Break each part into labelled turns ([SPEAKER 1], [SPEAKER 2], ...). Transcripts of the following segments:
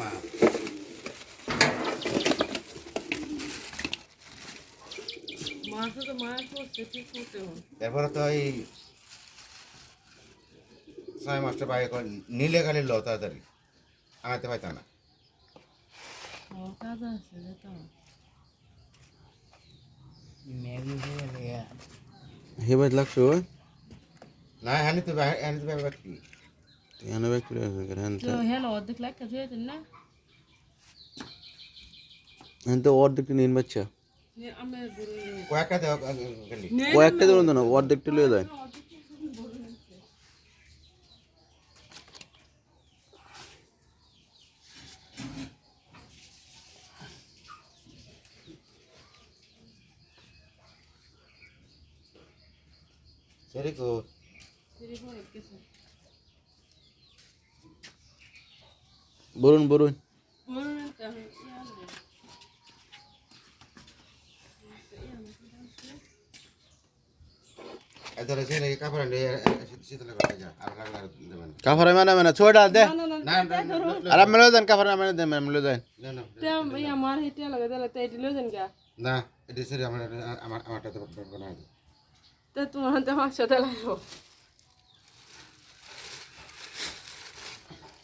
[SPEAKER 1] মা
[SPEAKER 2] মাছ। তো
[SPEAKER 1] এই ছয় মাসটা করে খালি ল তাড়াতাড়ি আনাতে পাইতাম না।
[SPEAKER 2] ও কাজ আছে জেতা মাছ।
[SPEAKER 3] হেবাই লাগছে ওই?
[SPEAKER 1] না হানি তো হানি তো ব্যাপার কি
[SPEAKER 3] এখানে ব্যক্তি হ্যাঁ
[SPEAKER 2] তো হ্যালো অর্ধেক লাখ কাছে হয়েছে না
[SPEAKER 3] হ্যাঁ তো অর্ধেকটা নিন বাচ্চা
[SPEAKER 2] আমি গরু
[SPEAKER 1] কয়েকটা দেওয়া খালি
[SPEAKER 3] কয়েকটা দেবেন না অর্ধেকটা লিয়ে যায়
[SPEAKER 1] সরি কো
[SPEAKER 3] বলুন বলুন কাফারে মানে মানে ছোটা দে। আর আমি কাফারে মানে দেন আমি লয়ে যান
[SPEAKER 2] আমার হেঁটে লাগে তাহলে তো এটি লইছেন কে
[SPEAKER 1] না এটা সরি আমার আমার আমারটা তো বানাই দে।
[SPEAKER 2] তো তোমার আমার সাথে লাগবো।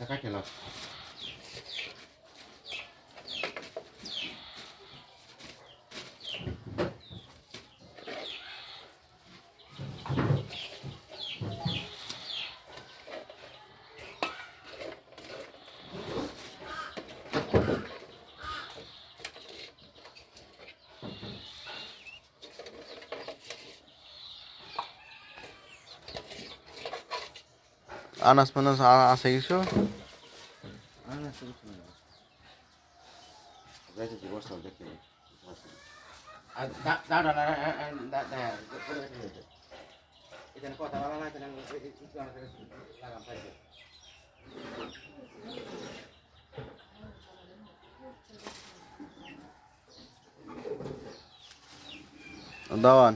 [SPEAKER 1] Nó 掉了 না এখানে লাগাম পাইছে
[SPEAKER 3] দাওয়ান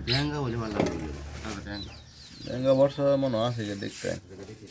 [SPEAKER 1] ড্যাঙ্গা বলে মারলাম ড্যাঙ্গা
[SPEAKER 3] ডেঙ্গা বর্ষা মনে আছে দেখতে
[SPEAKER 1] দেখি